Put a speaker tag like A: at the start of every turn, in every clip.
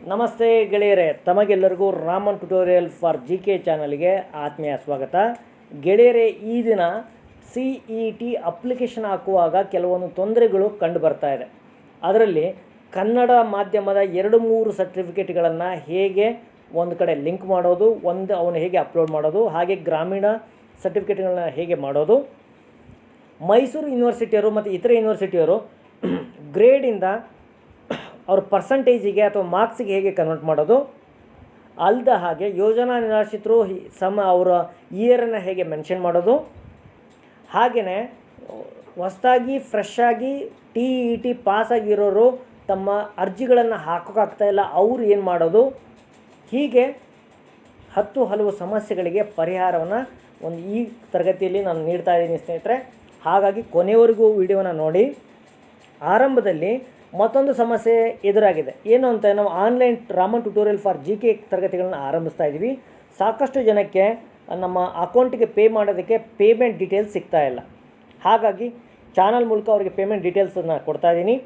A: ನಮಸ್ತೆ ಗೆಳೆಯರೇ, ತಮಗೆಲ್ಲರಿಗೂ Raman tutorial for G K ಚಾನಲ್ಗೆ ಆತ್ಮೀಯ ಸ್ವಾಗತ. ಗೆಳೆಯರೇ, ಈ ದಿನ ಸಿ ಇ ಟಿ ಅಪ್ಲಿಕೇಶನ್ ಹಾಕುವಾಗ ಕೆಲವೊಂದು ತೊಂದರೆಗಳು ಕಂಡು ಬರ್ತಾ ಇದೆ. ಅದರಲ್ಲಿ ಕನ್ನಡ ಮಾಧ್ಯಮದ ಎರಡು ಮೂರು ಸರ್ಟಿಫಿಕೇಟ್ಗಳನ್ನು ಹೇಗೆ ಒಂದು ಕಡೆ ಲಿಂಕ್ ಮಾಡೋದು, ಒಂದು ಅವನು ಹೇಗೆ ಅಪ್ಲೋಡ್ ಮಾಡೋದು, ಹಾಗೆ ಗ್ರಾಮೀಣ ಸರ್ಟಿಫಿಕೇಟ್ಗಳನ್ನ ಹೇಗೆ ಮಾಡೋದು. ಮೈಸೂರು ಯೂನಿವರ್ಸಿಟಿಯವರು ಮತ್ತು ಇತರೆ ಯೂನಿವರ್ಸಿಟಿಯವರು ಗ್ರೇಡಿಂದ ಅವ್ರ ಪರ್ಸಂಟೇಜಿಗೆ ಅಥವಾ ಮಾರ್ಕ್ಸಿಗೆ ಹೇಗೆ ಕನ್ವರ್ಟ್ ಮಾಡೋದು? ಅಲ್ದ ಹಾಗೆ ಯೋಜನಾ ನಿರಾಶ್ರಿತರು ಸಮ, ಅವರ ಇಯರನ್ನು ಹೇಗೆ ಮೆನ್ಷನ್ ಮಾಡೋದು? ಹಾಗೆಯೇ ಹೊಸದಾಗಿ ಫ್ರೆಶ್ ಆಗಿ ಟಿ ಇ ಟಿ ಪಾಸಾಗಿರೋರು ತಮ್ಮ ಅರ್ಜಿಗಳನ್ನು ಹಾಕೋಕ್ಕಾಗ್ತಾ ಇಲ್ಲ, ಅವ್ರು ಏನು ಮಾಡೋದು? ಹೀಗೆ ಹತ್ತು ಹಲವು ಸಮಸ್ಯೆಗಳಿಗೆ ಪರಿಹಾರವನ್ನು ಒಂದು ಈ ತರಗತಿಯಲ್ಲಿ ನಾನು ನೀಡ್ತಾ ಇದ್ದೀನಿ ಸ್ನೇಹಿತರೆ. ಹಾಗಾಗಿ ಕೊನೆಯವರೆಗೂ ವಿಡಿಯೋನ ನೋಡಿ. ಆರಂಭದಲ್ಲಿ ಮತ್ತೊಂದು ಸಮಸ್ಯೆ ಎದುರಾಗಿದೆ. ಏನು ಅಂತ ನಾವು online Raman tutorial for G K ತರಗತಿಗಳನ್ನ ಆರಂಭಿಸ್ತಾ ಇದ್ದೀವಿ. ಸಾಕಷ್ಟು ಜನಕ್ಕೆ ನಮ್ಮ ಅಕೌಂಟಿಗೆ ಪೇ ಮಾಡೋದಕ್ಕೆ ಪೇಮೆಂಟ್ ಡೀಟೇಲ್ಸ್ ಸಿಗ್ತಾ ಇಲ್ಲ. ಹಾಗಾಗಿ ಚಾನಲ್ ಮೂಲಕ ಅವರಿಗೆ ಪೇಮೆಂಟ್ ಡೀಟೇಲ್ಸನ್ನು ಕೊಡ್ತಾ ಇದ್ದೀನಿ.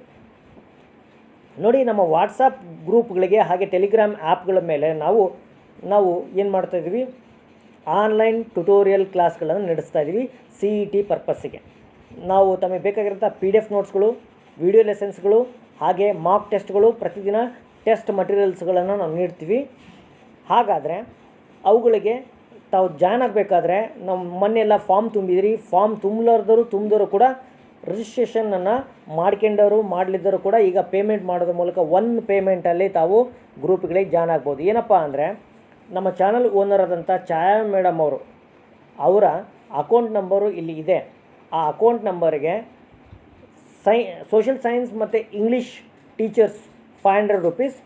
A: ನೋಡಿ, ನಮ್ಮ ವಾಟ್ಸಪ್ ಗ್ರೂಪ್ಗಳಿಗೆ ಹಾಗೆ ಟೆಲಿಗ್ರಾಮ್ ಆ್ಯಪ್ಗಳ ಮೇಲೆ ನಾವು ನಾವು ಏನು ಮಾಡ್ತಾ ಇದ್ದೀವಿ? ಆನ್ಲೈನ್ ಟ್ಯುಟೋರಿಯಲ್ ಕ್ಲಾಸ್ಗಳನ್ನು ನಡೆಸ್ತಾ ಇದ್ದೀವಿ ಸಿ ಇ ಟಿ ಪರ್ಪಸ್ಸಿಗೆ. ನಾವು ತಮಗೆ ಬೇಕಾಗಿರೋಂಥ ಪಿ ಡಿ ಎಫ್ ನೋಟ್ಸ್ಗಳು ವಿಡಿಯೋ ಲೆಸನ್ಸ್ಗಳು ಹಾಗೆ ಮಾಕ್ ಟೆಸ್ಟ್ಗಳು ಪ್ರತಿದಿನ ಟೆಸ್ಟ್ ಮಟೀರಿಯಲ್ಸ್ಗಳನ್ನು ನಾವು ನೀಡ್ತೀವಿ. ಹಾಗಾದರೆ ಅವುಗಳಿಗೆ ತಾವು ಜಾಯ್ನ್ ಆಗಬೇಕಾದ್ರೆ ನಾವು ಮೊನ್ನೆಲ್ಲ ಫಾರ್ಮ್ ತುಂಬಿದ್ರಿ. ಫಾರ್ಮ್ ತುಂಬಲಾರ್ದವರು ತುಂಬಿದವರು ಕೂಡ ರಿಜಿಸ್ಟ್ರೇಷನನ್ನು ಮಾಡ್ಕೊಂಡವರು ಮಾಡಲಿದ್ದರು ಕೂಡ ಈಗ ಪೇಮೆಂಟ್ ಮಾಡೋದ್ರ ಮೂಲಕ ಒನ್ ಪೇಮೆಂಟಲ್ಲಿ ತಾವು ಗ್ರೂಪ್ಗಳಿಗೆ ಜಾಯ್ನ್ ಆಗ್ಬೋದು. ಏನಪ್ಪ ಅಂದರೆ ನಮ್ಮ ಚಾನಲ್ ಓನರ್ ಆದಂಥ ಛಾಯಾ ಮೇಡಮ್ ಅವರು, ಅವರ ಅಕೌಂಟ್ ನಂಬರು ಇಲ್ಲಿ ಇದೆ. ಆ ಅಕೌಂಟ್ ನಂಬರಿಗೆ ಸೈ ಸೋಷಿಯಲ್ ಸೈನ್ಸ್ ಮತ್ತು English teachers five hundred rupees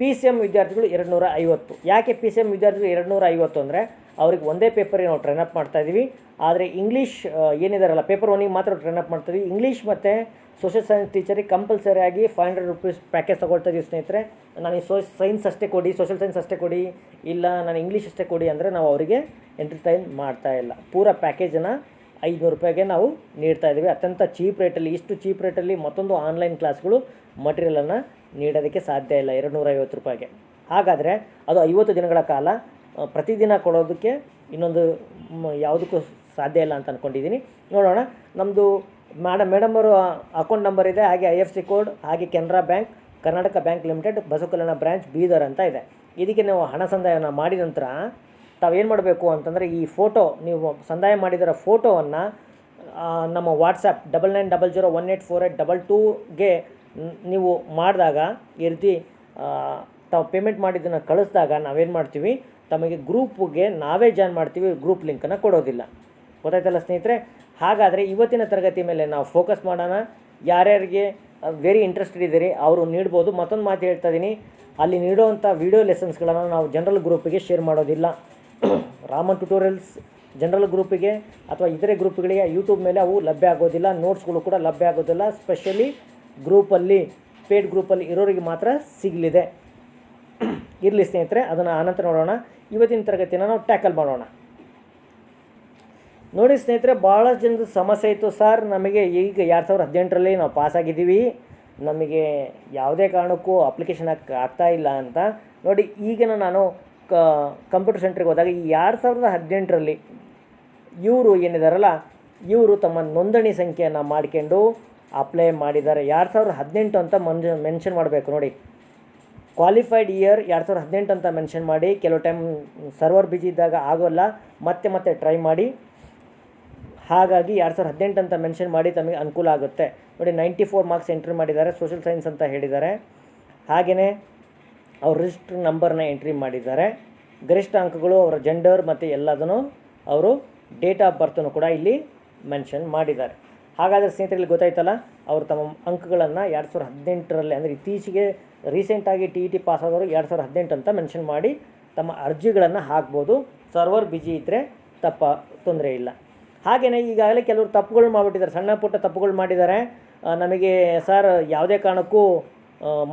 A: P C M ವಿದ್ಯಾರ್ಥಿಗಳು ಎರಡು ನೂರ ಐವತ್ತು ಯಾಕೆ ಪಿ ಸಿ ಎಂ ವಿದ್ಯಾರ್ಥಿಗಳು ಎರಡು ನೂರ ಐವತ್ತು ಅಂದರೆ ಅವ್ರಿಗೆ ಒಂದೇ ಪೇಪರಿಗೆ ನಾವು ಟ್ರೈನ್ ಅಪ್ ಮಾಡ್ತಾ ಇದ್ದೀವಿ ಆದರೆ ಇಂಗ್ಲೀಷ್ ಏನಿದಾರಲ್ಲ ಪೇಪರ್ ಒನಿಗೆ ಮಾತ್ರ ಟ್ರೈನ್ ಅಪ್ ಮಾಡ್ತಾ ಇದ್ದೀವಿ ಇಂಗ್ಲೀಷ್ ಮತ್ತು ಸೋಷಿಯಲ್ ಸೈನ್ಸ್ ಟೀಚರಿಗೆ ಕಂಪಲ್ಸರಿ ಆಗಿ ಫೈವ್ ಹಂಡ್ರೆಡ್ ರುಪೀಸ್ ಪ್ಯಾಕೇಜ್ ತೊಗೊಳ್ತಾ ಇದ್ದೀವಿ ಸ್ನೇಹಿತರೆ. ನನಗೆ ಸೋ ಸೈನ್ಸ್ ಅಷ್ಟೇ ಕೊಡಿ ಸೋಷಿಯಲ್ ಸೈನ್ಸ್ ಅಷ್ಟೇ ಕೊಡಿ, ಇಲ್ಲ, ನಾನು ಇಂಗ್ಲೀಷ್ ಅಷ್ಟೇ ಕೊಡಿ ಅಂದರೆ ನಾವು ಅವರಿಗೆ ಎಂಟರ್ಟೈನ್ ಮಾಡ್ತಾ ಇಲ್ಲ. ಪೂರ ಪ್ಯಾಕೇಜನ್ನು ಐದುನೂರು ರೂಪಾಯಿಗೆ ನಾವು ನೀಡ್ತಾ ಇದ್ದೀವಿ. ಅತ್ಯಂತ ಚೀಪ್ ರೇಟಲ್ಲಿ, ಇಷ್ಟು ಚೀಪ್ ರೇಟಲ್ಲಿ ಮತ್ತೊಂದು ಆನ್ಲೈನ್ ಕ್ಲಾಸ್ಗಳು ಮಟೀರಿಯಲನ್ನು ನೀಡೋದಕ್ಕೆ ಸಾಧ್ಯ ಇಲ್ಲ ಎರಡು ನೂರ ಐವತ್ತು ರೂಪಾಯಿಗೆ. ಹಾಗಾದರೆ ಅದು ಐವತ್ತು ದಿನಗಳ ಕಾಲ ಪ್ರತಿದಿನ ಕೊಡೋದಕ್ಕೆ ಇನ್ನೊಂದು ಯಾವುದಕ್ಕೂ ಸಾಧ್ಯ ಇಲ್ಲ ಅಂತ ಅಂದ್ಕೊಂಡಿದ್ದೀನಿ ನೋಡೋಣ ನಮ್ಮದು ಮೇಡಮ್ ಮೇಡಮ್ ಅಕೌಂಟ್ ನಂಬರ್ ಇದೆ, ಹಾಗೆ ಐ ಎಫ್ ಸಿ ಕೋಡ್, ಹಾಗೆ Canara bank, Karnataka bank limited, Basavakalyan branch, Bidar ಅಂತ ಇದೆ. ಇದಕ್ಕೆ ನಾವು ಹಣ ಸಂದಾಯನ ಮಾಡಿದ ನಂತರ ತಾವೇನು ಮಾಡಬೇಕು ಅಂತಂದರೆ ಈ ಫೋಟೋ, ನೀವು ಸಂದಾಯ ಮಾಡಿದರ ಫೋಟೋವನ್ನು ನಮ್ಮ WhatsApp double nine double zero one eight four eight double ಟೂಗೆ ನೀವು ಮಾಡಿದಾಗ, ಈ ರೀತಿ ತಾವು ಪೇಮೆಂಟ್ ಮಾಡಿದ್ದನ್ನು ಕಳಿಸಿದಾಗ ನಾವೇನು ಮಾಡ್ತೀವಿ, ತಮಗೆ ಗ್ರೂಪ್ಗೆ ನಾವೇ ಜಾಯ್ನ್ ಮಾಡ್ತೀವಿ ಗ್ರೂಪ್ ಲಿಂಕನ್ನು ಕೊಡೋದಿಲ್ಲ. ಗೊತ್ತಾಯ್ತಲ್ಲ ಸ್ನೇಹಿತರೆ? ಹಾಗಾದರೆ ಇವತ್ತಿನ ತರಗತಿ ಮೇಲೆ ನಾವು ಫೋಕಸ್ ಮಾಡೋಣ. ಯಾರ್ಯಾರಿಗೆ ವೆರಿ ಇಂಟ್ರೆಸ್ಟೆಡ್ ಇದ್ದೀರಿ, ಅವರು ನೀಡ್ಬೋದು. ಮತ್ತೊಂದು ಮಾತು ಹೇಳ್ತಾ ಇದ್ದೀನಿ. ಅಲ್ಲಿ ನೀಡುವಂಥ ವಿಡಿಯೋ ಲೆಸನ್ಸ್ಗಳನ್ನು ನಾವು ಜನರಲ್ ಗ್ರೂಪಿಗೆ ಶೇರ್ ಮಾಡೋದಿಲ್ಲ. ರಾಮನ್ ಟ್ಯುಟೋರಿಯಲ್ಸ್ ಜನರಲ್ ಗ್ರೂಪಿಗೆ ಅಥವಾ ಇತರೆ ಗ್ರೂಪ್ಗಳಿಗೆ ಯೂಟ್ಯೂಬ್ ಮೇಲೆ ಅವು ಲಭ್ಯ ಆಗೋದಿಲ್ಲ ನೋಟ್ಸ್ಗಳು ಕೂಡ ಲಭ್ಯ ಆಗೋದಿಲ್ಲ ಸ್ಪೆಷಲಿ ಗ್ರೂಪಲ್ಲಿ ಪೇಡ್ ಗ್ರೂಪಲ್ಲಿ ಇರೋರಿಗೆ ಮಾತ್ರ ಸಿಗಲಿದೆ. ಇರಲಿ ಸ್ನೇಹಿತರೆ, ಅದನ್ನು ಆನಂತರ ನೋಡೋಣ. ಇವತ್ತಿನ ತರಗತಿನ ನಾವು ಟ್ಯಾಕಲ್ ಮಾಡೋಣ. ನೋಡಿ ಸ್ನೇಹಿತರೆ ಭಾಳಷ್ಟು ಜನದ ಸಮಸ್ಯೆ ಇತ್ತು ಸರ್ ನಮಗೆ ಈಗ ಎರಡು ಸಾವಿರದ ಹದಿನೆಂಟರಲ್ಲಿ ನಾವು ಪಾಸಾಗಿದ್ದೀವಿ ನಮಗೆ ಯಾವುದೇ ಕಾರಣಕ್ಕೂ ಅಪ್ಲಿಕೇಶನ್ ಹಾಕ್ ಆಗ್ತಾ ಇಲ್ಲ ಅಂತ. ನೋಡಿ, ಈಗಿನ ನಾನು ಕಂಪ್ಯೂಟರ್ ಸೆಂಟ್ರಿಗೆ ಹೋದಾಗ ಈ ಎರಡು ಸಾವಿರದ ಹದಿನೆಂಟರಲ್ಲಿ ಇವರು ಏನಿದಾರಲ್ಲ, ಇವರು ತಮ್ಮ ನೋಂದಣಿ ಸಂಖ್ಯೆಯನ್ನು ಮಾಡ್ಕೊಂಡು ಅಪ್ಲೈ ಮಾಡಿದ್ದಾರೆ. ಎರಡು ಸಾವಿರದ ಹದಿನೆಂಟು ಅಂತ ಮನ್ ಮೆನ್ಷನ್ ಮಾಡಬೇಕು ನೋಡಿ. ಕ್ವಾಲಿಫೈಡ್ ಇಯರ್ ಎರಡು ಸಾವಿರದ ಹದಿನೆಂಟು ಅಂತ ಮೆನ್ಷನ್ ಮಾಡಿ. ಕೆಲವು ಟೈಮ್ ಸರ್ವರ್ ಬಿಜಿ ಇದ್ದಾಗ ಆಗೋಲ್ಲ. ಮತ್ತೆ ಮತ್ತೆ ಟ್ರೈ ಮಾಡಿ. ಹಾಗಾಗಿ ಎರಡು ಸಾವಿರದ ಹದಿನೆಂಟು ಅಂತ ಮೆನ್ಷನ್ ಮಾಡಿ ತಮಗೆ ಅನುಕೂಲ ಆಗುತ್ತೆ. ನೋಡಿ ನೈಂಟಿ ಫೋರ್ ಮಾರ್ಕ್ಸ್ ಎಂಟ್ರಿ ಮಾಡಿದ್ದಾರೆ. ಸೋಷಿಯಲ್ ಸೈನ್ಸ್ ಅಂತ ಹೇಳಿದ್ದಾರೆ. ಹಾಗೆಯೇ ಅವ್ರ ರಿಜಿಸ್ಟರ್ ನಂಬರ್ನ ಎಂಟ್ರಿ ಮಾಡಿದ್ದಾರೆ. ಗರಿಷ್ಠ ಅಂಕಗಳು ಅವರ ಜೆಂಡರ್ ಮತ್ತು ಎಲ್ಲದನ್ನು ಅವರು ಡೇಟ್ ಆಫ್ ಬರ್ತನ್ನು ಕೂಡ ಇಲ್ಲಿ ಮೆನ್ಷನ್ ಮಾಡಿದ್ದಾರೆ. ಹಾಗಾದರೆ ಸ್ನೇಹಿತರಲ್ಲಿ ಗೊತ್ತಾಯ್ತಲ್ಲ, ಅವರು ತಮ್ಮ ಅಂಕಗಳನ್ನು ಎರಡು ಸಾವಿರದ ಹದಿನೆಂಟರಲ್ಲಿ ಅಂದರೆ ಇತ್ತೀಚೆಗೆ ರೀಸೆಂಟಾಗಿ ಟಿ ಇ ಟಿ ಪಾಸ್ ಆದವರು ಎರಡು ಸಾವಿರದ ಹದಿನೆಂಟು ಅಂತ ಮೆನ್ಷನ್ ಮಾಡಿ ತಮ್ಮ ಅರ್ಜಿಗಳನ್ನು ಹಾಕ್ಬೋದು. ಸರ್ವರ್ ಬಿಜಿ ಇದ್ದರೆ ತಪ್ಪ, ತೊಂದರೆ ಇಲ್ಲ. ಹಾಗೆಯೇ ಈಗಾಗಲೇ ಕೆಲವರು ತಪ್ಪುಗಳು ಮಾಡಿಬಿಟ್ಟಿದ್ದಾರೆ. ಸಣ್ಣ ಪುಟ್ಟ ತಪ್ಪುಗಳು ಮಾಡಿದ್ದಾರೆ. ನಮಗೆ ಸರ್ ಯಾವುದೇ ಕಾರಣಕ್ಕೂ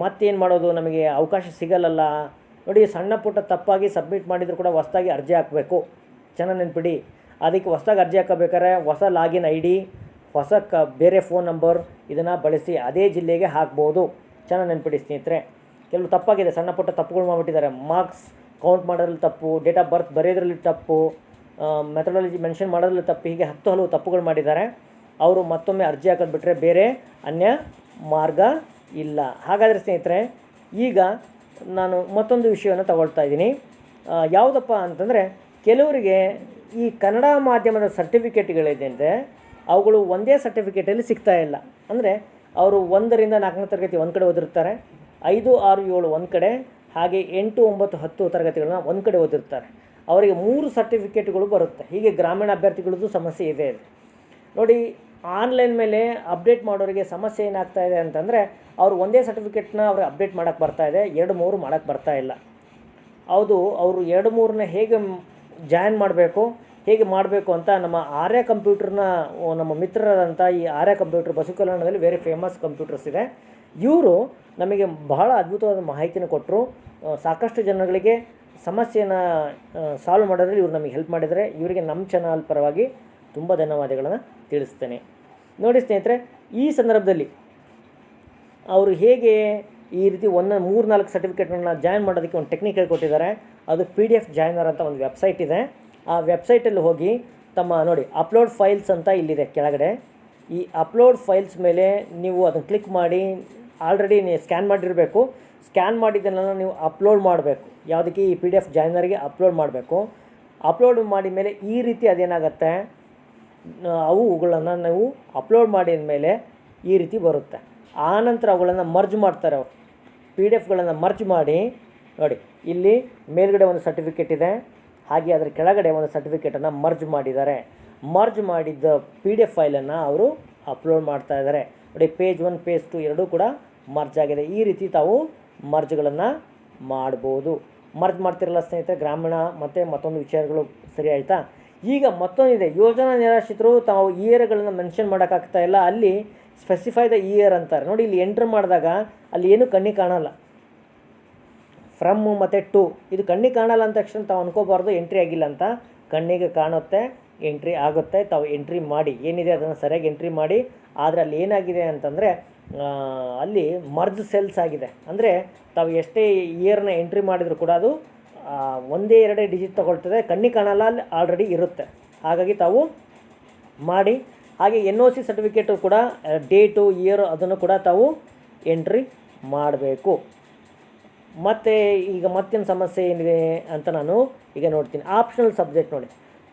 A: ಮತ್ತೇನು ಮಾಡೋದು? ನಮಗೆ ಅವಕಾಶ ಸಿಗಲ್ಲಲ್ಲ. ನೋಡಿ, ಸಣ್ಣ ಪುಟ್ಟ ತಪ್ಪಾಗಿ ಸಬ್ಮಿಟ್ ಮಾಡಿದರೂ ಕೂಡ ಹೊಸ್ದಾಗಿ ಅರ್ಜಿ ಹಾಕಬೇಕು. ಚೆನ್ನಾಗಿ ನೆನ್ಪಿಡಿ. ಅದಕ್ಕೆ ಹೊಸ್ದಾಗಿ ಅರ್ಜಿ ಹಾಕಬೇಕಾದ್ರೆ ಹೊಸ ಲಾಗಿನ್ ಐ ಡಿ ಹೊಸ ಕ, ಬೇರೆ ಫೋನ್ ನಂಬರ್ ಇದನ್ನು ಬಳಸಿ ಅದೇ ಜಿಲ್ಲೆಗೆ ಹಾಕ್ಬೋದು. ಚೆನ್ನಾಗಿ ನೆನ್ಪಿಡಿ ಸ್ನೇಹಿತರೆ. ಕೆಲವು ತಪ್ಪಾಗಿದೆ. ಸಣ್ಣ ಪುಟ್ಟ ತಪ್ಪುಗಳು ಮಾಡಿಬಿಟ್ಟಿದ್ದಾರೆ. ಮಾರ್ಕ್ಸ್ ಕೌಂಟ್ ಮಾಡೋದ್ರಲ್ಲಿ ತಪ್ಪು ಡೇಟ್ ಆಫ್ ಬರ್ತ್ ಬರೆಯೋದ್ರಲ್ಲಿ ತಪ್ಪು ಮೆಥಡಾಲಜಿ ಮೆನ್ಷನ್ ಮಾಡೋದ್ರಲ್ಲಿ ತಪ್ಪು, ಹೀಗೆ ಹತ್ತು ಹಲವು ತಪ್ಪುಗಳು ಮಾಡಿದ್ದಾರೆ. ಅವರು ಮತ್ತೊಮ್ಮೆ ಅರ್ಜಿ ಹಾಕೋದು ಬಿಟ್ಟರೆ ಬೇರೆ ಅನ್ಯ ಮಾರ್ಗ ಇಲ್ಲ. ಹಾಗಾದರೆ ಸ್ನೇಹಿತರೆ, ಈಗ ನಾನು ಮತ್ತೊಂದು ವಿಷಯವನ್ನು ತಗೊಳ್ತಾ ಇದ್ದೀನಿ. ಯಾವುದಪ್ಪ ಅಂತಂದರೆ, ಕೆಲವರಿಗೆ ಈ ಕನ್ನಡ ಮಾಧ್ಯಮದ ಸರ್ಟಿಫಿಕೇಟ್ಗಳಿದೆ ಅವುಗಳು ಒಂದೇ ಸರ್ಟಿಫಿಕೇಟಲ್ಲಿ ಸಿಗ್ತಾ ಇಲ್ಲ. ಅಂದರೆ, ಅವರು ಒಂದರಿಂದ ನಾಲ್ಕನೇ ತರಗತಿ ಒಂದು ಕಡೆ ಓದಿರ್ತಾರೆ, ಐದು, ಆರು, ಏಳು ಒಂದು ಕಡೆ, ಹಾಗೆ ಎಂಟು, ಒಂಬತ್ತು, ಹತ್ತು ತರಗತಿಗಳನ್ನ ಒಂದು ಕಡೆ ಓದಿರ್ತಾರೆ. ಅವರಿಗೆ ಮೂರು ಸರ್ಟಿಫಿಕೇಟ್ಗಳು ಬರುತ್ತೆ. ಹೀಗೆ ಗ್ರಾಮೀಣ ಅಭ್ಯರ್ಥಿಗಳದ್ದು ಸಮಸ್ಯೆ ಇದೆ. ನೋಡಿ ಆನ್ಲೈನ್ ಮೇಲೆ ಅಪ್ಡೇಟ್ ಮಾಡೋರಿಗೆ ಸಮಸ್ಯೆ ಏನಾಗ್ತಾ ಇದೆ ಅಂತಂದರೆ, ಅವರು ಒಂದೇ ಸರ್ಟಿಫಿಕೇಟ್ನ ಅವ್ರು ಅಪ್ಡೇಟ್ ಮಾಡೋಕ್ಕೆ ಬರ್ತಾ ಇದೆ, ಎರಡು ಮೂರು ಮಾಡೋಕ್ಕೆ ಬರ್ತಾ ಇಲ್ಲ. ಹೌದು, ಅವರು ಎರಡು ಮೂರನ್ನ ಹೇಗೆ ಜಾಯಿನ್ ಮಾಡಬೇಕು, ಹೇಗೆ ಮಾಡಬೇಕು ಅಂತ ನಮ್ಮ ಆರ್ಯ ಕಂಪ್ಯೂಟರ್ನ ನಮ್ಮ ಮಿತ್ರರಾದಂಥ ಈ ಆರ್ಯ ಕಂಪ್ಯೂಟರ್ ಬಸು ಕಲ್ಯಾಣದಲ್ಲಿ ವೆರಿ ಫೇಮಸ್ ಕಂಪ್ಯೂಟರ್ಸ್ ಇದೆ. ಇವರು ನಮಗೆ ಬಹಳ ಅದ್ಭುತವಾದ ಮಾಹಿತಿನ ಕೊಟ್ಟರು ಸಾಕಷ್ಟು ಜನಗಳಿಗೆ ಸಮಸ್ಯೆಯನ್ನು ಸಾಲ್ವ್ ಮಾಡೋದ್ರಲ್ಲಿ ಇವ್ರು ನಮಗೆ ಹೆಲ್ಪ್ ಮಾಡಿದರೆ ಇವರಿಗೆ ನಮ್ಮ ಚಾನಲ್ ಪರವಾಗಿ ತುಂಬ ಧನ್ಯವಾದಗಳನ್ನು ತಿಳಿಸ್ತೇನೆ. ನೋಡಿ ಸ್ನೇಹಿತರೆ, ಈ ಸಂದರ್ಭದಲ್ಲಿ ಅವರು ಹೇಗೆ ಈ ರೀತಿ ಒಂದು ಮೂರು ನಾಲ್ಕು ಸರ್ಟಿಫಿಕೇಟ್ಗಳನ್ನ ಜಾಯ್ನ್ ಮಾಡೋದಕ್ಕೆ ಒಂದು ಟೆಕ್ನಿಕ್ ಹೇಳ್ಕೊಟ್ಟಿದ್ದಾರೆ. ಅದು ಪಿ ಡಿ ಎಫ್ ಜಾಯ್ನರ್ ಅಂತ ಒಂದು ವೆಬ್ಸೈಟ್ ಇದೆ. ಆ ವೆಬ್ಸೈಟಲ್ಲಿ ಹೋಗಿ ತಮ್ಮ ನೋಡಿ ಅಪ್ಲೋಡ್ ಫೈಲ್ಸ್ ಅಂತ ಇಲ್ಲಿದೆ ಕೆಳಗಡೆ. ಈ ಅಪ್ಲೋಡ್ ಫೈಲ್ಸ್ ಮೇಲೆ ನೀವು ಅದನ್ನು ಕ್ಲಿಕ್ ಮಾಡಿ, ಆಲ್ರೆಡಿ ನೀವು ಸ್ಕ್ಯಾನ್ ಮಾಡಿರಬೇಕು. ಸ್ಕ್ಯಾನ್ ಮಾಡಿದ್ದನ್ನೆಲ್ಲ ನೀವು ಅಪ್ಲೋಡ್ ಮಾಡಬೇಕು. ಯಾವುದಕ್ಕೆ ಈ ಪಿ ಡಿ ಎಫ್ ಜಾಯ್ನರ್ಗೆ ಅಪ್ಲೋಡ್ ಮಾಡಬೇಕು. ಅಪ್ಲೋಡ್ ಮಾಡಿದ ಮೇಲೆ ಈ ರೀತಿ ಅದೇನಾಗುತ್ತೆ? ಅವುಗಳನ್ನು ನಾವು ಅಪ್ಲೋಡ್ ಮಾಡಿದ ಮೇಲೆ ಈ ರೀತಿ ಬರುತ್ತೆ. ಆನಂತರ ಅವುಗಳನ್ನು ಮರ್ಜ್ ಮಾಡ್ತಾರೆ ಅವರು. ಪಿ ಡಿ ಎಫ್ಗಳನ್ನು ಮರ್ಜ್ ಮಾಡಿ, ನೋಡಿ, ಇಲ್ಲಿ ಮೇಲ್ಗಡೆ ಒಂದು ಸರ್ಟಿಫಿಕೇಟ್ ಇದೆ, ಹಾಗೆ ಅದರ ಕೆಳಗಡೆ ಒಂದು ಸರ್ಟಿಫಿಕೇಟನ್ನು ಮರ್ಜ್ ಮಾಡಿದ್ದಾರೆ. ಮರ್ಜ್ ಮಾಡಿದ್ದ ಪಿ ಡಿ ಎಫ್ ಫೈಲನ್ನು ಅವರು ಅಪ್ಲೋಡ್ ಮಾಡ್ತಾ ಇದ್ದಾರೆ. ನೋಡಿ ಪೇಜ್ ಒನ್ ಪೇಜ್ ಟು ಎರಡೂ ಕೂಡ ಮರ್ಜ್ ಆಗಿದೆ. ಈ ರೀತಿ ತಾವು ಮರ್ಜ್ಗಳನ್ನು ಮಾಡ್ಬೋದು. ಮರ್ಜ್ ಮಾಡ್ತಿರಲ್ಲ ಸ್ನೇಹಿತರೆ, ಗ್ರಾಮೀಣ ಮತ್ತು ಮತ್ತೊಂದು ವಿಚಾರಗಳು ಸರಿ ಆಯಿತಾ? ಈಗ ಮತ್ತೊಂದಿದೆ. ಯೋಜನಾ ನಿರಾಶ್ರಿತರು ತಾವು ಇಯರ್ಗಳನ್ನು ಮೆನ್ಷನ್ ಮಾಡೋಕ್ಕಾಗ್ತಾ ಇಲ್ಲ. ಅಲ್ಲಿ ಸ್ಪೆಸಿಫೈ ದ ಇಯರ್ ಅಂತಾರೆ. ನೋಡಿ, ಇಲ್ಲಿ ಎಂಟ್ರ್ ಮಾಡಿದಾಗ ಅಲ್ಲಿ ಏನು ಕಣ್ಣಿಗೆ ಕಾಣಲ್ಲ. ಫ್ರಮ್ ಮತ್ತು ಟು ಇದು ಕಣ್ಣಿಗೆ ಕಾಣಲ್ಲ ಅಂದ ತಕ್ಷಣ ತಾವು ಅನ್ಕೋಬಾರ್ದು. ಎಂಟ್ರಿ ಆಗಿಲ್ಲ ಅಂತ. ಕಣ್ಣಿಗೆ ಕಾಣುತ್ತೆ ಎಂಟ್ರಿ ಆಗುತ್ತೆ. ತಾವು ಎಂಟ್ರಿ ಮಾಡಿ. ಏನಿದೆ ಅದನ್ನು ಸರಿಯಾಗಿ ಎಂಟ್ರಿ ಮಾಡಿ. ಆದರೆ ಅಲ್ಲಿ ಏನಾಗಿದೆ ಅಂತಂದರೆ ಅಲ್ಲಿ ಮರ್ಜ್ ಸೆಲ್ಸ್ ಆಗಿದೆ. ಅಂದರೆ ತಾವು ಎಷ್ಟೇ ಇಯರ್ನ ಎಂಟ್ರಿ ಮಾಡಿದರೂ ಕೂಡ ಅದು ಒಂದೇ ಎರಡೇ ಡಿಜಿಟ್ ತಗೊಳ್ತದೆ. ಕಣ್ಣಿಗೆ ಕಾಣಲ್ಲ, ಅಲ್ಲಿ ಆಲ್ರೆಡಿ ಇರುತ್ತೆ. ಹಾಗಾಗಿ ತಾವು ಮಾಡಿ. ಹಾಗೆ ಎನ್ ಒ ಸಿ ಸರ್ಟಿಫಿಕೇಟು ಕೂಡ ಡೇಟು ಇಯರ್ ಅದನ್ನು ಕೂಡ ತಾವು ಎಂಟ್ರಿ ಮಾಡಬೇಕು. ಮತ್ತು ಈಗ ಮತ್ತಿನ ಸಮಸ್ಯೆ ಏನಿದೆ ಅಂತ ನಾನು ಈಗ ನೋಡ್ತೀನಿ. ಆಪ್ಷನಲ್ ಸಬ್ಜೆಕ್ಟ್ ನೋಡಿ.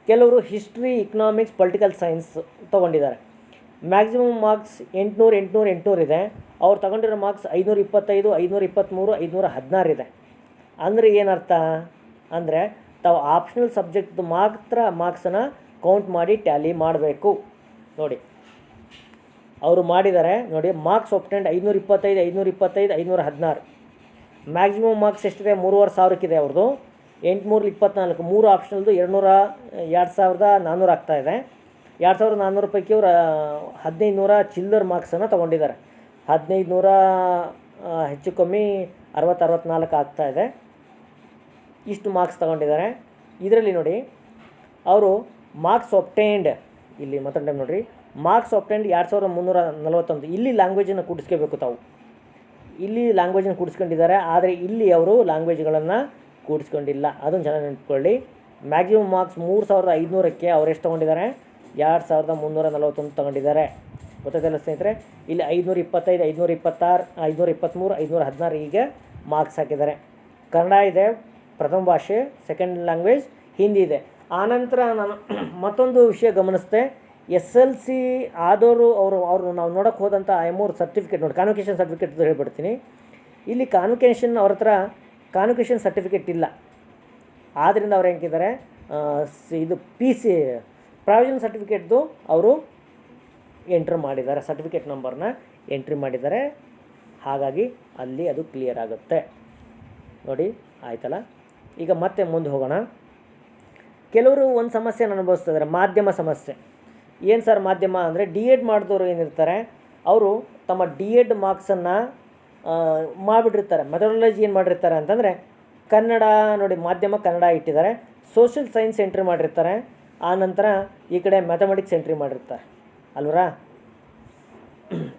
A: ಕೆಲವರು ಹಿಸ್ಟ್ರಿ ಇಕನಾಮಿಕ್ಸ್ ಪೊಲಿಟಿಕಲ್ ಸೈನ್ಸ್ ತೊಗೊಂಡಿದ್ದಾರೆ. ಮ್ಯಾಕ್ಸಿಮಮ್ ಮಾರ್ಕ್ಸ್ ಎಂಟುನೂರು ಎಂಟುನೂರು ಎಂಟುನೂರು ಇದೆ. ಅವ್ರು ತಗೊಂಡಿರೋ ಮಾರ್ಕ್ಸ್ ಐನೂರ ಇಪ್ಪತ್ತೈದು ಐನೂರ ಇಪ್ಪತ್ತ್ಮೂರು ಐನೂರ ಹದಿನಾರು ಇದೆ. ಅಂದರೆ ಏನರ್ಥ? ಅಂದರೆ ತಾವು ಆಪ್ಷನಲ್ ಸಬ್ಜೆಕ್ಟ್ದು ಮಾತ್ರ ಮಾರ್ಕ್ಸನ್ನು ಕೌಂಟ್ ಮಾಡಿ ಟ್ಯಾಲಿ ಮಾಡಬೇಕು. ನೋಡಿ. ಅವರು ಮಾಡಿದ್ದಾರೆ ನೋಡಿ ಮಾರ್ಕ್ಸ್ ಒಪ್ಟೆಂಡ್ ಐನೂರ ಇಪ್ಪತ್ತೈದು ಐನೂರ ಇಪ್ಪತ್ತೈದು ಐನೂರ ಹದಿನಾರು ಮ್ಯಾಕ್ಸಿಮಮ್ ಮಾರ್ಕ್ಸ್ ಎಷ್ಟಿದೆ? ಮೂರುವರೆ ಸಾವಿರಕ್ಕಿದೆ ಅವ್ರದ್ದು ಎಂಟುನೂರ ಇಪ್ಪತ್ನಾಲ್ಕು ಮೂರು ಆಪ್ಷನಲ್ದು ಎರಡುನೂರ, ಎರಡು ಸಾವಿರದ ನಾನ್ನೂರು ಆಗ್ತಾಯಿದೆ ಎರಡು ಸಾವಿರದ ನಾನ್ನೂರು ಪೈಕಿ ಅವರು ಹದಿನೈದು ನೂರ ಚಿಲ್ಲರ್ ಮಾರ್ಕ್ಸನ್ನು ತೊಗೊಂಡಿದ್ದಾರೆ ಹದಿನೈದು ನೂರ ಹೆಚ್ಚು ಕಮ್ಮಿ ಅರವತ್ತು ಅರವತ್ತ್ನಾಲ್ಕು ಆಗ್ತಾಯಿದೆ ಇಷ್ಟು ಮಾರ್ಕ್ಸ್ ತಗೊಂಡಿದ್ದಾರೆ. ಇದರಲ್ಲಿ ನೋಡಿ, ಅವರು ಮಾರ್ಕ್ಸ್ ಒಪ್ಟೈಂಡ್ ಇಲ್ಲಿ ಮತ್ತೊಂದು ಟೈಮ್ ನೋಡಿರಿ. ಮಾರ್ಕ್ಸ್ ಒಪ್ಟೈಂಡ್ ಎರಡು ಸಾವಿರದ ಮುನ್ನೂರ ನಲವತ್ತೊಂದು. ಇಲ್ಲಿ ಲ್ಯಾಂಗ್ವೇಜನ್ನು ಕೂಡಿಸ್ಕೋಬೇಕು ತಾವು. ಇಲ್ಲಿ ಲ್ಯಾಂಗ್ವೇಜನ್ನು ಕೂಡಿಸ್ಕೊಂಡಿದ್ದಾರೆ, ಆದರೆ ಇಲ್ಲಿ ಅವರು ಲ್ಯಾಂಗ್ವೇಜ್ಗಳನ್ನು ಕೂಡಿಸ್ಕೊಂಡಿಲ್ಲ. ಅದನ್ನು ಚೆನ್ನಾಗಿ ನೆನ್ಪಿಕೊಳ್ಳಿ. ಮ್ಯಾಕ್ಸಿಮಮ್ ಮಾರ್ಕ್ಸ್ ಮೂರು ಸಾವಿರದ ಐದುನೂರಕ್ಕೆ ಅವ್ರು ಎಷ್ಟು ತೊಗೊಂಡಿದ್ದಾರೆ? ಎರಡು ಸಾವಿರದ ಮುನ್ನೂರ ನಲವತ್ತೊಂದು ತೊಗೊಂಡಿದ್ದಾರೆ. ಗೊತ್ತಾಯ್ತಲ್ಲ ಸ್ನೇಹಿತರೆ? ಇಲ್ಲಿ ಐದುನೂರ ಇಪ್ಪತ್ತೈದು, ಐದುನೂರ ಇಪ್ಪತ್ತಾರು, ಐದುನೂರ ಇಪ್ಪತ್ತ್ಮೂರು ಐದುನೂರ ಹದಿನಾರು ಹೀಗೆ ಮಾರ್ಕ್ಸ್ ಹಾಕಿದ್ದಾರೆ. ಕನ್ನಡ ಇದೆ. ಪ್ರಥಮ ಭಾಷೆ ಸೆಕೆಂಡ್ ಲ್ಯಾಂಗ್ವೇಜ್ ಹಿಂದಿ ಇದೆ. ಆನಂತರ ನಾನು ಮತ್ತೊಂದು ವಿಷಯ ಗಮನಿಸಿದೆ. ಎಸ್ ಎಲ್ ಸಿ ಆದವರು ಅವರು ಅವರು ನಾವು ನೋಡೋಕ್ಕೆ ಹೋದಂಥ ಐ ಮೂರು ಸರ್ಟಿಫಿಕೇಟ್ ನೋಡಿ ಕಾನ್ವಿಕೇಷನ್ ಸರ್ಟಿಫಿಕೇಟ್ ಹೇಳ್ಬಿಡ್ತೀನಿ. ಇಲ್ಲಿ ಕಾನ್ವಿಕೇಷನ್ ಅವ್ರ ಹತ್ರ ಕಾನ್ವಿಕೇಷನ್ ಸರ್ಟಿಫಿಕೇಟ್ ಇಲ್ಲ. ಆದ್ದರಿಂದ ಅವ್ರು ಹೆಂಗಿದ್ದಾರೆ? ಇದು ಪಿ ಸಿ ಪ್ರಾವಿಷನ್ ಸರ್ಟಿಫಿಕೇಟ್ದು ಅವರು ಎಂಟ್ರ್ ಮಾಡಿದ್ದಾರೆ. ಸರ್ಟಿಫಿಕೇಟ್ ನಂಬರ್ನ ಎಂಟ್ರಿ ಮಾಡಿದ್ದಾರೆ. ಹಾಗಾಗಿ ಅಲ್ಲಿ ಅದು ಕ್ಲಿಯರ್ ಆಗುತ್ತೆ. ನೋಡಿ, ಆಯ್ತಲ್ಲ? ಈಗ ಮತ್ತೆ ಮುಂದೆ ಹೋಗೋಣ. ಕೆಲವರು ಒಂದು ಸಮಸ್ಯೆನ ಅನುಭವಿಸ್ತಿದ್ದಾರೆ ಮಾಧ್ಯಮ ಸಮಸ್ಯೆ. ಏನು ಸರ್ ಮಾಧ್ಯಮ ಅಂದರೆ ಡಿ ಎಡ್ ಮಾಡಿದವರು ಏನಿರ್ತಾರೆ, ಅವರು ತಮ್ಮ ಡಿ ಎಡ್ ಮಾರ್ಕ್ಸನ್ನು ಮಾಡಿಬಿಟ್ಟಿರ್ತಾರೆ. ಮೆಥಡಾಲಜಿ ಏನು ಮಾಡಿರ್ತಾರೆ ಅಂತಂದರೆ, ಕನ್ನಡ ನೋಡಿ ಮಾಧ್ಯಮ ಕನ್ನಡ ಇಟ್ಟಿದ್ದಾರೆ, ಸೋಷಿಯಲ್ ಸೈನ್ಸ್ ಎಂಟ್ರಿ ಮಾಡಿರ್ತಾರೆ, ಆ ನಂತರ ಈ ಕಡೆ ಮ್ಯಾಥಮೆಟಿಕ್ಸ್ ಎಂಟ್ರಿ ಮಾಡಿರ್ತಾರೆ. ಅಲ್ವರಾ?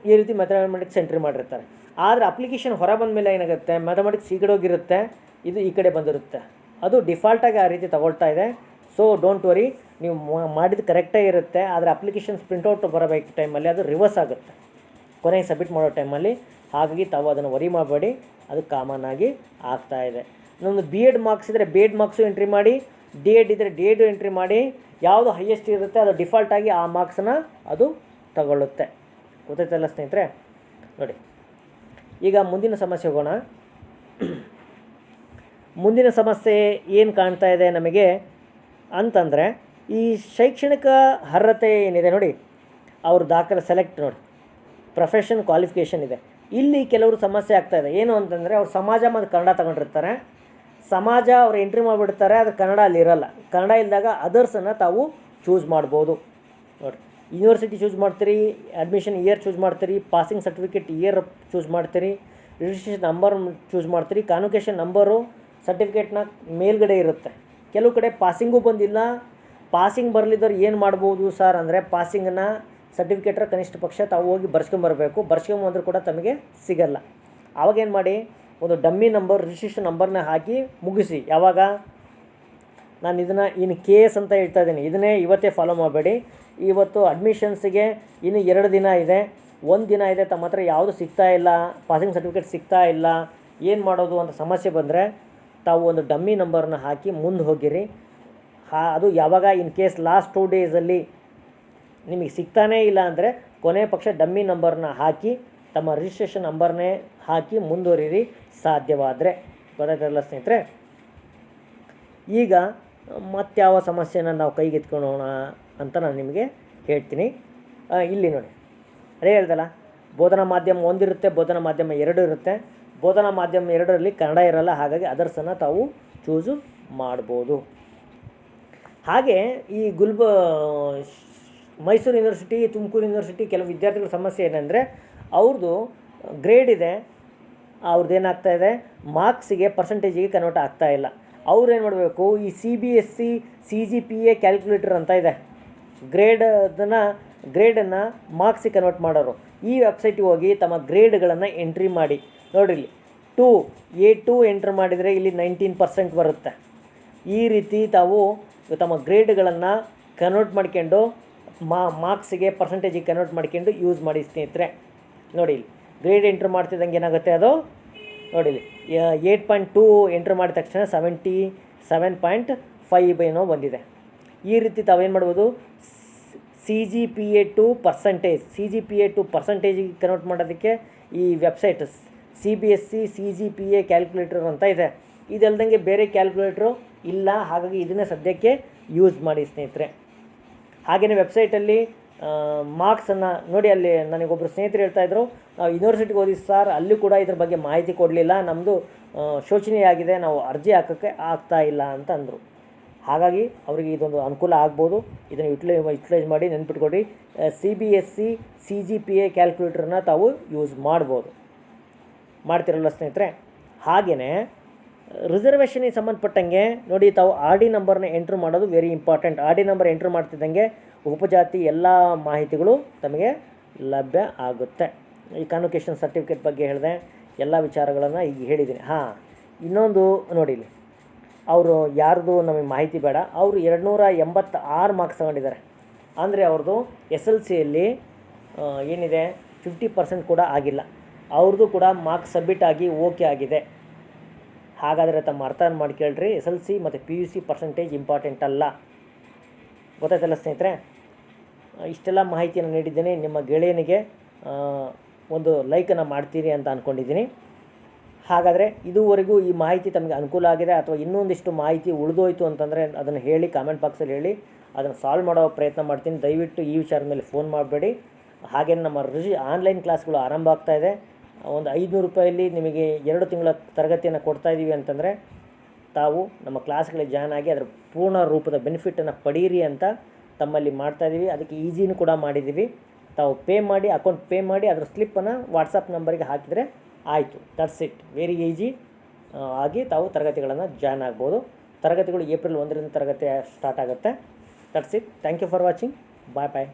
A: ಈ ರೀತಿ ಮ್ಯಾಥಮೆಟಿಕ್ಸ್ ಎಂಟ್ರಿ ಮಾಡಿರ್ತಾರೆ. ಆದರೆ ಅಪ್ಲಿಕೇಶನ್ ಹೊರ ಬಂದ ಮೇಲೆ ಏನಾಗುತ್ತೆ ಮ್ಯಾಥಮೆಟಿಕ್ಸ್ ಸೀಗಡೋಗಿರುತ್ತೆ ಇದು ಈ ಕಡೆ ಬಂದಿರುತ್ತೆ. ಅದು ಡಿಫಾಲ್ಟಾಗಿ ಆ ರೀತಿ ತಗೊಳ್ತಾ ಇದೆ. ಸೊ ಡೋಂಟ್ ವರಿ ನೀವು ಮಾಡಿದ ಕರೆಕ್ಟಾಗಿ ಇರುತ್ತೆ, ಆದರೆ ಅಪ್ಲಿಕೇಶನ್ಸ್ ಪ್ರಿಂಟೌಟ್ ಬರಬೇಕು ಟೈಮಲ್ಲಿ ಅದು ರಿವರ್ಸ್ ಆಗುತ್ತೆ. ಕೊನೆಗೆ ಸಬ್ಮಿಟ್ ಮಾಡೋ ಟೈಮಲ್ಲಿ ಹಾಗಾಗಿ ತಾವು ಅದನ್ನು ವರಿ ಮಾಡಬೇಡಿ, ಅದು ಕಾಮನ್ ಆಗಿ ಆಗ್ತಾ ಇದೆ. ನಮ್ಮದು ಬಿ ಎಡ್ ಮಾರ್ಕ್ಸ್ ಇದ್ದರೆ ಬಿ ಎಡ್ ಮಾರ್ಕ್ಸು ಎಂಟ್ರಿ ಮಾಡಿ ಡಿ ಎಡ್ ಇದ್ದರೆ ಡಿ ಎಡ್ ಎಂಟ್ರಿ ಮಾಡಿ, ಯಾವುದು ಹೈಯೆಸ್ಟ್ ಇರುತ್ತೆ ಅದು ಡಿಫಾಲ್ಟಾಗಿ ಆ ಮಾರ್ಕ್ಸನ್ನ ಅದು ತಗೊಳ್ಳುತ್ತೆ. ಗೊತ್ತಾಯ್ತಲ್ಲ ಸ್ನೇಹಿತರೆ? ನೋಡಿ. ಈಗ ಮುಂದಿನ ಸಮಸ್ಯೆ ಹೋಗೋಣ. ಮುಂದಿನ ಸಮಸ್ಯೆ ಏನು ಕಾಣ್ತಾ ಇದೆ ನಮಗೆ ಅಂತಂದರೆ, ಈ ಶೈಕ್ಷಣಿಕ ಅರ್ಹತೆ ಏನಿದೆ ನೋಡಿ, ಅವ್ರ ದಾಖಲೆ ಸೆಲೆಕ್ಟ್ ನೋಡಿ. ಪ್ರೊಫೆಷನ್ ಕ್ವಾಲಿಫಿಕೇಷನ್ ಇದೆ. ಇಲ್ಲಿ ಕೆಲವರು ಸಮಸ್ಯೆ ಆಗ್ತಾ ಇದೆ. ಏನು ಅಂತಂದರೆ, ಅವ್ರು ಸಮಾಜ ಮತ್ತು ಕನ್ನಡ ತಗೊಂಡಿರ್ತಾರೆ. ಸಮಾಜ ಅವ್ರು ಎಂಟ್ರಿ ಮಾಡಿಬಿಡ್ತಾರೆ, ಅದು ಕನ್ನಡ ಅಲ್ಲಿರಲ್ಲ ಕನ್ನಡ ಇಲ್ಲದಾಗ ಅದರ್ಸನ್ನು ತಾವು ಚೂಸ್ ಮಾಡ್ಬೋದು. ನೋಡಿ. ಯೂನಿವರ್ಸಿಟಿ ಚೂಸ್ ಮಾಡ್ತೀರಿ ಅಡ್ಮಿಷನ್ ಇಯರ್ ಚೂಸ್ ಮಾಡ್ತೀರಿ ಪಾಸಿಂಗ್ ಸರ್ಟಿಫಿಕೇಟ್ ಇಯರ್ ಚೂಸ್ ಮಾಡ್ತೀರಿ ರಿಜಿಸ್ಟ್ರೇಷನ್ ನಂಬರ್ ಚೂಸ್ ಮಾಡ್ತೀರಿ ಕಾನ್ವೊಕೇಶನ್ ನಂಬರು ಸರ್ಟಿಫಿಕೇಟ್ನ ಮೇಲ್ಗಡೆ ಇರುತ್ತೆ. ಕೆಲವು ಕಡೆ ಪಾಸಿಂಗೂ ಬಂದಿಲ್ಲ ಪಾಸಿಂಗ್ ಬರಲಿದ್ದವ್ರು ಏನು ಮಾಡ್ಬೋದು ಸರ್ ಅಂದರೆ ಪಾಸಿಂಗನ್ನು ಸರ್ಟಿಫಿಕೇಟ್ರ ಕನಿಷ್ಠ ಪಕ್ಷ ತಾವು ಹೋಗಿ ಬರ್ಸ್ಕೊಂಬರ್ಬೇಕು ಬರ್ಸ್ಕೊಂಬಂದ್ರೂ ಕೂಡ ತಮಗೆ ಸಿಗಲ್ಲ. ಆವಾಗೇನು ಮಾಡಿ, ಒಂದು ಡಮ್ಮಿ ನಂಬರ್ ರಿಜಿಸ್ಟ್ರೇಷನ್ ನಂಬರ್ನ ಹಾಕಿ ಮುಗಿಸಿ, ಯಾವಾಗ? ನಾನು ಇದನ್ನು ಇನ್ ಕೇಸ್ ಅಂತ ಹೇಳ್ತಾ ಇದ್ದೀನಿ. ಇದನ್ನೇ ಇವತ್ತೇ ಫಾಲೋ ಮಾಡಬೇಡಿ. ಇವತ್ತು ಅಡ್ಮಿಷನ್ಸಿಗೆ ಇನ್ನು ಎರಡು ದಿನ ಇದೆ. ಒಂದು ದಿನ ಇದೆ, ತಮ್ಮ ಹತ್ರ ಯಾವುದು ಸಿಗ್ತಾ ಇಲ್ಲ ಪಾಸಿಂಗ್ ಸರ್ಟಿಫಿಕೇಟ್ ಸಿಗ್ತಾ ಇಲ್ಲ, ಏನು ಮಾಡೋದು ಅಂತ ಸಮಸ್ಯೆ ಬಂದರೆ ತಾವು ಒಂದು ಡಮ್ಮಿ ನಂಬರ್ನ ಹಾಕಿ ಮುಂದೆ ಹೋಗಿರಿ. ಹಾ, ಅದು ಯಾವಾಗ ಇನ್ ಕೇಸ್ ಲಾಸ್ಟ್ ಟೂ ಡೇಸಲ್ಲಿ ನಿಮಗೆ ಸಿಗ್ತಾನೇ ಇಲ್ಲ ಅಂದರೆ ಕೊನೆ ಪಕ್ಷ ಡಮ್ಮಿ ನಂಬರ್ನ ಹಾಕಿ, ತಮ್ಮ ರಿಜಿಸ್ಟ್ರೇಷನ್ ನಂಬರ್ನೇ ಹಾಕಿ ಮುಂದುವರಿರಿ ಸಾಧ್ಯವಾದರೆ. ಗೊತ್ತಾಯ್ತಲ್ಲ ಸ್ನೇಹಿತರೆ? ಈಗ ಮತ್ಯಾವ ಸಮಸ್ಯೆನ ನಾವು ಕೈಗೆತ್ಕೊಳ್ಳೋಣ ಅಂತ ನಾನು ನಿಮಗೆ ಹೇಳ್ತೀನಿ. ಇಲ್ಲಿ ನೋಡಿ. ಅದೇ ಹೇಳ್ದಲ್ಲ, ಬೋಧನಾ ಮಾಧ್ಯಮ ಒಂದಿರುತ್ತೆ, ಬೋಧನಾ ಮಾಧ್ಯಮ ಎರಡು ಇರುತ್ತೆ. ಬೋಧನಾ ಮಾಧ್ಯಮ ಎರಡರಲ್ಲಿ ಕನ್ನಡ ಇರಲ್ಲ, ಹಾಗಾಗಿ ಅದರ್ಸನ್ನು ತಾವು ಚೂಸು ಮಾಡ್ಬೋದು. ಹಾಗೆ ಈ ಗುಲ್ಬ, ಮೈಸೂರು ಯೂನಿವರ್ಸಿಟಿ ತುಮಕೂರು ಯೂನಿವರ್ಸಿಟಿ ಕೆಲವು ವಿದ್ಯಾರ್ಥಿಗಳ ಸಮಸ್ಯೆ ಏನಂದರೆ ಅವ್ರದ್ದು ಗ್ರೇಡ್ ಇದೆ ಅವ್ರದ್ದು ಏನಾಗ್ತಾ ಇದೆ ಮಾರ್ಕ್ಸಿಗೆ ಪರ್ಸೆಂಟೇಜಿಗೆ ಕನ್ವರ್ಟ್ ಆಗ್ತಾ ಇಲ್ಲ. ಅವ್ರು ಏನು ಮಾಡಬೇಕು? ಈ C B S C C G P A calculator ಅಂತ ಇದೆ. ಗ್ರೇಡ್ ಅದನ್ನು ಗ್ರೇಡನ್ನು ಮಾರ್ಕ್ಸಿಗೆ ಕನ್ವರ್ಟ್ ಮಾಡೋರು. ಈ ವೆಬ್ಸೈಟಿಗೆ ಹೋಗಿ ತಮ್ಮ ಗ್ರೇಡ್ಗಳನ್ನು ಎಂಟ್ರಿ ಮಾಡಿ. ನೋಡಿರಿ ಟೂ ಎ ಟು ಎಂಟ್ರ್ ಮಾಡಿದರೆ ಇಲ್ಲಿ ನೈನ್ಟೀನ್ ಪರ್ಸೆಂಟ್ ಬರುತ್ತೆ. ಈ ರೀತಿ ತಾವು ತಮ್ಮ ಗ್ರೇಡ್ಗಳನ್ನು ಕನ್ವರ್ಟ್ ಮಾಡ್ಕೊಂಡು, ಮಾ ಮಾರ್ಕ್ಸಿಗೆ ಪರ್ಸೆಂಟೇಜಿಗೆ ಕನ್ವರ್ಟ್ ಮಾಡ್ಕೊಂಡು ಯೂಸ್ ಮಾಡಿ ಸ್ನೇಹಿತರೆ. ನೋಡಿ ಇಲ್ಲಿ. ಗ್ರೇಡ್ ಎಂಟ್ರ್ ಮಾಡ್ತಿದ್ದಂಗೆ ಏನಾಗುತ್ತೆ ಅದು? ನೋಡಿ ಏಟ್ ಪಾಯಿಂಟ್ ಟೂ ಎಂಟ್ರ್ ಮಾಡಿದ ತಕ್ಷಣ ಸೆವೆಂಟಿ ಸೆವೆನ್ ಪಾಯಿಂಟ್ ಫೈವ್ ಏನೋ ಬಂದಿದೆ. ಈ ರೀತಿ ತಾವೇನು ಮಾಡ್ಬೋದು? C G P A to percentage C G P A to ಪರ್ಸಂಟೇಜಿಗೆ convert ಮಾಡೋದಕ್ಕೆ ಈ website C B S C C G P A calculator ಅಂತ ಇದೆ. ಇದಲ್ದಂಗೆ ಬೇರೆ ಕ್ಯಾಲ್ಕುಲೇಟ್ರು ಇಲ್ಲ, ಹಾಗಾಗಿ ಇದನ್ನೇ ಸದ್ಯಕ್ಕೆ ಯೂಸ್ ಮಾಡಿ ಸ್ನೇಹಿತರೆ. ಹಾಗೆಯೇ ವೆಬ್ಸೈಟಲ್ಲಿ ಮಾರ್ಕ್ಸನ್ನು ನೋಡಿ ಅಲ್ಲಿ ನನಗೊಬ್ಬರು ಸ್ನೇಹಿತರು ಹೇಳ್ತಾಯಿದ್ರು ನಾವು ಯೂನಿವರ್ಸಿಟಿಗೆ ಓದಿ ಸರ್ ಅಲ್ಲಿ ಕೂಡ ಇದ್ರ ಬಗ್ಗೆ ಮಾಹಿತಿ ಕೊಡಲಿಲ್ಲ ನಮ್ಮದು ಶೋಚನೀಯ ಆಗಿದೆ ನಾವು ಅರ್ಜಿ ಹಾಕೋಕ್ಕೆ ಆಗ್ತಾ ಇಲ್ಲ ಅಂತ ಅಂದರು. ಹಾಗಾಗಿ ಅವರಿಗೆ ಇದೊಂದು ಅನುಕೂಲ ಆಗ್ಬೋದು, ಇದನ್ನು ಯುಟಿಲೈ ಯುಟಿಲೈಸ್ ಮಾಡಿ ನೆನ್ಪಿಟ್ಕೊಡಿ C B S C C G P A ಕ್ಯಾಲ್ಕುಲೇಟ್ರನ್ನ ತಾವು ಯೂಸ್ ಮಾಡ್ಬೋದು. ಮಾಡ್ತಿರಲ್ಲ ಸ್ನೇಹಿತರೆ? ಹಾಗೆಯೇ ರಿಸರ್ವೇಷನಿಗೆ ಸಂಬಂಧಪಟ್ಟಂಗೆ ನೋಡಿ ತಾವು ಆರ್ ಡಿ ನಂಬರ್ನ ಎಂಟ್ರ್ ಮಾಡೋದು very important R D number entry ಮಾಡ್ತಿದ್ದಂಗೆ ಉಪಜಾತಿ ಎಲ್ಲ ಮಾಹಿತಿಗಳು ತಮಗೆ ಲಭ್ಯ ಆಗುತ್ತೆ. ಈ ಕಾನ್ವೊಕೇಶನ್ ಸರ್ಟಿಫಿಕೇಟ್ ಬಗ್ಗೆ ಹೇಳಿದೆ, ಎಲ್ಲ ವಿಚಾರಗಳನ್ನು ಈಗ ಹೇಳಿದ್ದೀನಿ. ಹಾಂ, ಇನ್ನೊಂದು ನೋಡಿ ಇಲ್ಲಿ. ಅವರು ಯಾರ್ದು ನಮಗೆ ಮಾಹಿತಿ ಬೇಡ, ಅವರು ಎರಡುನೂರ ಎಂಬತ್ತಾರು ಮಾರ್ಕ್ಸ್ ತಗೊಂಡಿದ್ದಾರೆ. ಅಂದರೆ ಅವ್ರದ್ದು ಎಸ್ ಎಲ್ ಸಿಯಲ್ಲಿ ಏನಿದೆ ಫಿಫ್ಟಿ ಪರ್ಸೆಂಟ್ ಕೂಡ ಆಗಿಲ್ಲ. ಅವ್ರದ್ದು ಕೂಡ ಮಾರ್ಕ್ಸ್ ಸಬ್ಮಿಟ್ ಆಗಿ ಓಕೆ ಆಗಿದೆ. ಹಾಗಾದರೆ ತಮ್ಮ ಅರ್ಥ ಮಾಡ್ಕೇಳ್ರಿ ಎಸ್ ಎಲ್ ಸಿ ಮತ್ತು P U C percentage important ಅಲ್ಲ. ಗೊತ್ತಾಯ್ತಲ್ಲ ಸ್ನೇಹಿತರೆ? ಇಷ್ಟೆಲ್ಲ ಮಾಹಿತಿಯನ್ನು ನೀಡಿದ್ದೇನೆ. ನಿಮ್ಮ ಗೆಳೆಯನಿಗೆ ಒಂದು ಲೈಕನ್ನು ಮಾಡ್ತೀರಿ ಅಂತ ಅಂದ್ಕೊಂಡಿದ್ದೀನಿ ಹಾಗಾದರೆ ಇದುವರೆಗೂ ಈ ಮಾಹಿತಿ ತಮಗೆ ಅನುಕೂಲ ಆಗಿದೆ ಅಥವಾ ಇನ್ನೊಂದಿಷ್ಟು ಮಾಹಿತಿ ಉಳಿದೋಯ್ತು ಅಂತಂದರೆ ಅದನ್ನು ಹೇಳಿ ಕಾಮೆಂಟ್ ಬಾಕ್ಸಲ್ಲಿ ಹೇಳಿ. ಅದನ್ನು ಸಾಲ್ವ್ ಮಾಡೋ ಪ್ರಯತ್ನ ಮಾಡ್ತೀನಿ. ದಯವಿಟ್ಟು ಈ ವಿಚಾರದ ಮೇಲೆ ಫೋನ್ ಮಾಡಬೇಡಿ. ಹಾಗೆ ನಮ್ಮ ರುಜಿ ಆನ್ಲೈನ್ ಕ್ಲಾಸ್ಗಳು ಆರಂಭ ಆಗ್ತಾಯಿದೆ ಒಂದು ಐದುನೂರು ರೂಪಾಯಲ್ಲಿ ನಿಮಗೆ ಎರಡು ತಿಂಗಳ ತರಗತಿಯನ್ನು ಕೊಡ್ತಾ ಇದ್ದೀವಿ ಅಂತಂದರೆ ತಾವು ನಮ್ಮ ಕ್ಲಾಸ್ಗಳಿಗೆ ಜಾಯ್ನ್ ಆಗಿ ಅದರ ಪೂರ್ಣ ರೂಪದ ಬೆನಿಫಿಟನ್ನು ಪಡೀರಿ ಅಂತ ತಮ್ಮಲ್ಲಿ ಮಾಡ್ತಾ ಇದ್ದೀವಿ. ಅದಕ್ಕೆ ಈಸಿನೂ ಕೂಡ ಮಾಡಿದ್ದೀವಿ. ತಾವು ಪೇ ಮಾಡಿ, ಅಕೌಂಟ್ ಪೇ ಮಾಡಿ ಅದರ ಸ್ಲಿಪ್ಪನ್ನು ವಾಟ್ಸಪ್ ನಂಬರಿಗೆ ಹಾಕಿದರೆ ಆಯಿತು. ದಟ್ಸ್ ಇಟ್ ವೆರಿ ಈಜಿ ಆಗಿ ತಾವು ತರಗತಿಗಳನ್ನು ಜಾಯ್ನ್ ಆಗ್ಬೋದು. ತರಗತಿಗಳು ಏಪ್ರಿಲ್ ಒಂದರಿಂದ ತರಗತಿ ಸ್ಟಾರ್ಟ್ ಆಗುತ್ತೆ. That's it thank you for watching bye bye